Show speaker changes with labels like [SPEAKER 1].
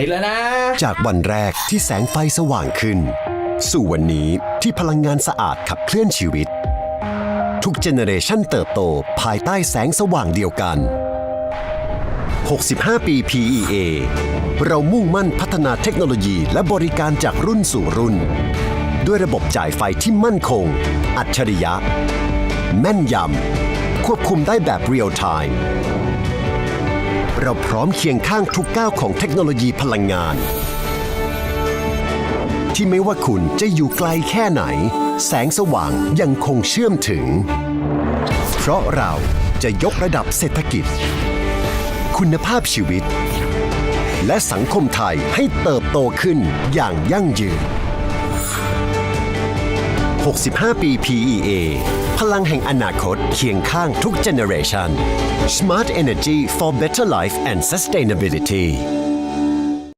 [SPEAKER 1] ติดแล้วนะ
[SPEAKER 2] จากวันแรกที่แสงไฟสว่างขึ้น สู่วันนี้ที่พลังงานสะอาดขับเคลื่อนชีวิต ทุกเจเนเรชันเติบโตภายใต้แสงสว่างเดียวกัน 65 ปี PEA เรามุ่งมั่นพัฒนาเทคโนโลยีและบริการจากรุ่นสู่รุ่น ด้วยระบบจ่ายไฟที่มั่นคง อัจฉริยะ แม่นยำ ควบคุมได้แบบเรียลไทม์ เราพร้อมเคียงข้างทุกก้าวของเทคโนโลยีพลังงาน ที่ไม่ว่าคุณจะอยู่ไกลแค่ไหน แสงสว่างยังคงเชื่อมถึง เพราะเราจะยกระดับเศรษฐกิจ คุณภาพชีวิต และสังคมไทยให้เติบโตขึ้นอย่างยั่งยืน 65 ปี PEA พลังแห่งอนาคตเคียงข้างทุกเจเนอเรชัน Smart Energy for Better Life and Sustainability